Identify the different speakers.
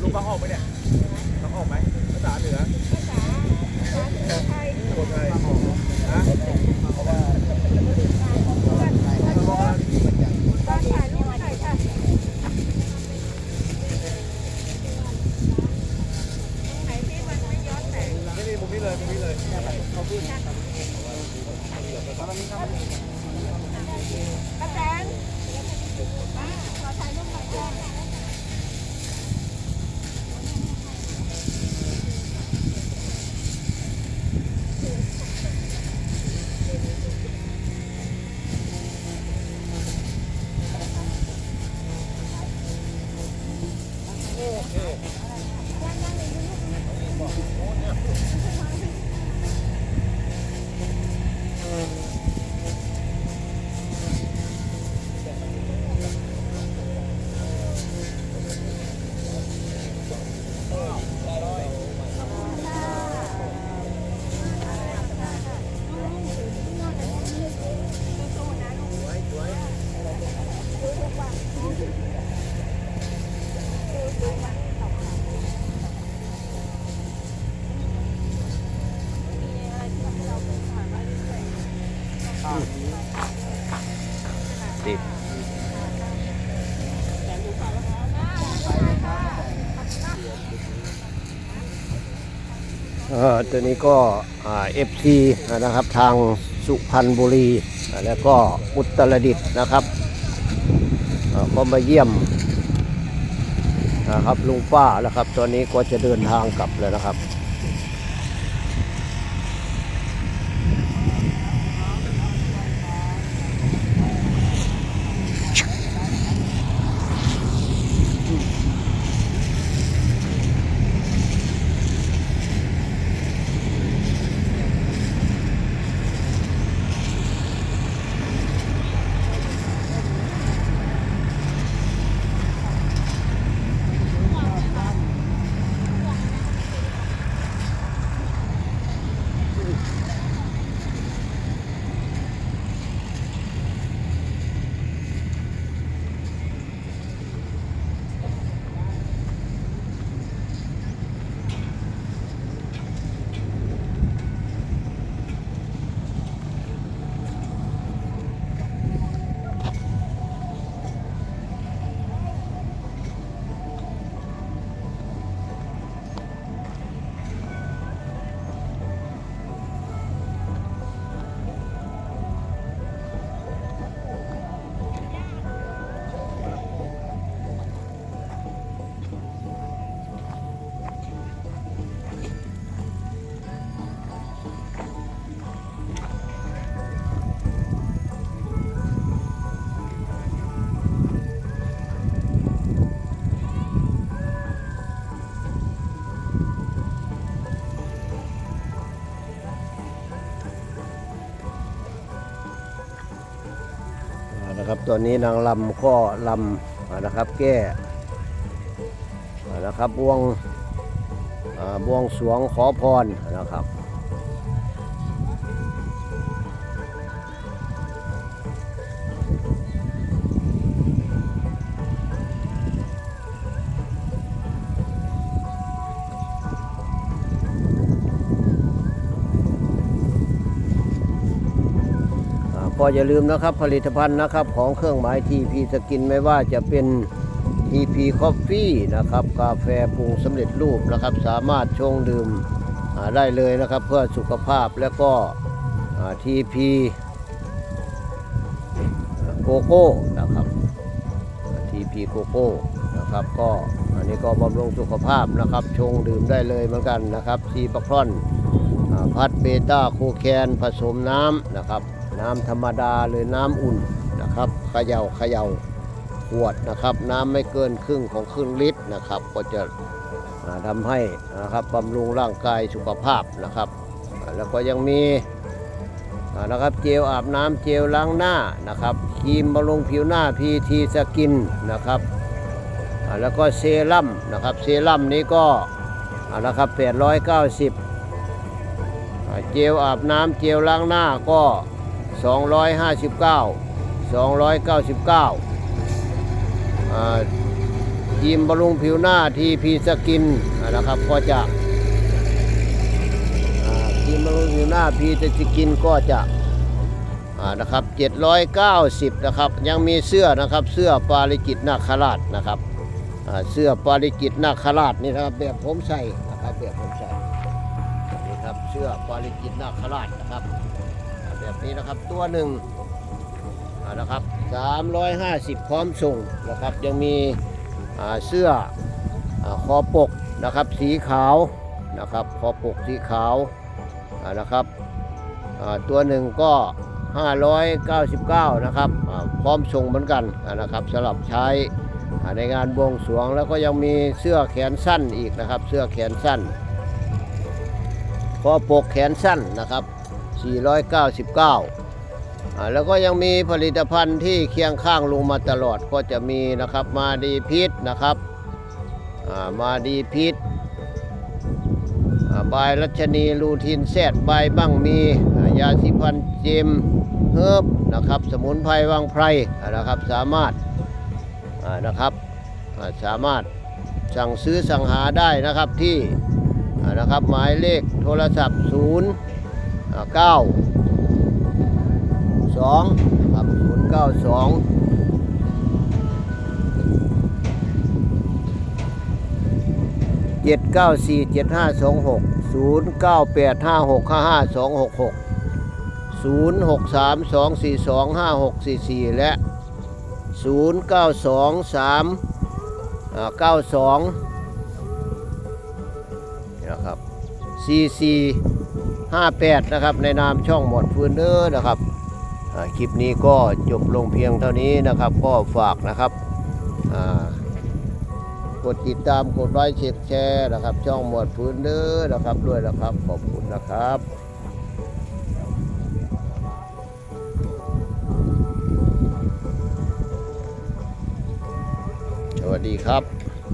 Speaker 1: ลุงฟังออกไปเนี่ยฟังออกไหมภาษาเหนือภาษาไทยคนไทยฮะเพราะว่านี่นี่มุมนี้เลยมุมนี้เลย เขาขึ้น
Speaker 2: ติเออตัวนี้ก็เอฟซีนะครับทางสุพรรณบุรี แล้วก็อุตรดิตถ์นะครับก็มาเยี่ยมนะครับลุงป้าแล้วครับ ตอนนี้ก็จะเดินทางกลับแล้วนะครับ ตอนนี้นางลำก็ลำนะครับแก้นะครับบวงอ่าบวงสวงขอพรนะครับ ก็อย่าลืมนะครับผลิตภัณฑ์นะครับของเครื่องหมายทีพีสกินไม่ว่าจะเป็นทีพีคอฟฟี่นะครับกาแฟปรุงสำเร็จรูปนะครับ สามารถชงดื่มได้เลยนะครับเพื่อสุขภาพแล้วก็ทีพีโกโก้นะครับทีพีโกโก้นะครับก็อันนี้ก็บำรุงสุขภาพนะครับชงดื่มได้เลยเหมือนกันนะครับซีปะครอนพัดเบต้าโคแคนผสมน้ำนะครับ น้ำธรรมดาหรือน้ำอุ่นนะครับเขย่าเขย่าขวดนะครับ น้ำไม่เกินครึ่งของครึ่งลิตรนะครับ ก็จะทำให้นะครับบำรุงร่างกายสุขภาพนะครับ แล้วก็ยังมีนะครับเจลอาบน้ำเจลล้างหน้านะครับครีมบำรุงผิวหน้าพีทีสกินนะครับแล้วก็เซรั่มนะครับเซรั่มนี้ก็นะครับ890อ่าเจลอาบน้ำเจลล้างหน้าก็ 259 299ทีมบำรุงผิวหน้าทีพีสกินนะครับก็จะอ่าครีมบำรุงผิวหน้าพีสกินก็จะนะครับ790นะครับยังมีเสื้อนะครับเสื้อปาริจิตนาคราชนะครับเสื้อปาริจิตนาคราชนี่นะครับแบบผมใส่นะครับแบบผมใส่นี่ครับเสื้อปาริจิตนาคราชนะครับ แบบนี้นะครับตัวหนึ่งนะครับ350 พร้อมส่งนะครับยังมีเสื้ออคอปกนะครับสีขาวนะครับคอปกสีขาวนะครับตัวหนึ่งก็ 599 นะครับพร้อมส่งเหมือนกันนะครับสำหรับใช้ในงานบวงสรวงแล้วก็ยังมีเสื้อแขนสั้นอีกนะครับ เสื้อแขนสั้นคอปกแขนสั้นนะครับ 499อ่าแล้วก็ยังมีผลิตภัณฑ์ที่เคียงข้างลุงมาตลอดก็จะมีนะครับมาดีพิษนะครับอ่ามาดีพิษอ่าบายรัชนีลูทินแซดใบบ้างมียาสีฟันเจมเฮิบนะครับ สมุนไพรวังไพรนะครับสามารถานะครับสามารถสั่งซื้อสั่งหาได้นะครับที่นะครับหมายเลขโทรศัพท์ 0 9สองครับศูนย์เก้าสองเจ็ดเก้าสี่เจ็ดห้าสองหกศูนย์เก้าแปดห้าหกห้าห้าสองหกหกศูนย์หกสามสองสี่สองห้าหกสี่สี่และศูนย์เก้าสองสามเก้าสองนะครับ สี่สี่ห้าแปดนะครับ ในนามช่องหมดฟืนเด้อนะครับคลิปนี้ก็จบลงเพียงเท่านี้นะครับ ก็ฝากนะครับกดติดตามกดไลค์แชร์นะครับ ช่องหมวดพื้นเด้อนะครับ ด้วยนะครับ ขอบคุณนะครับสวัสดีครับ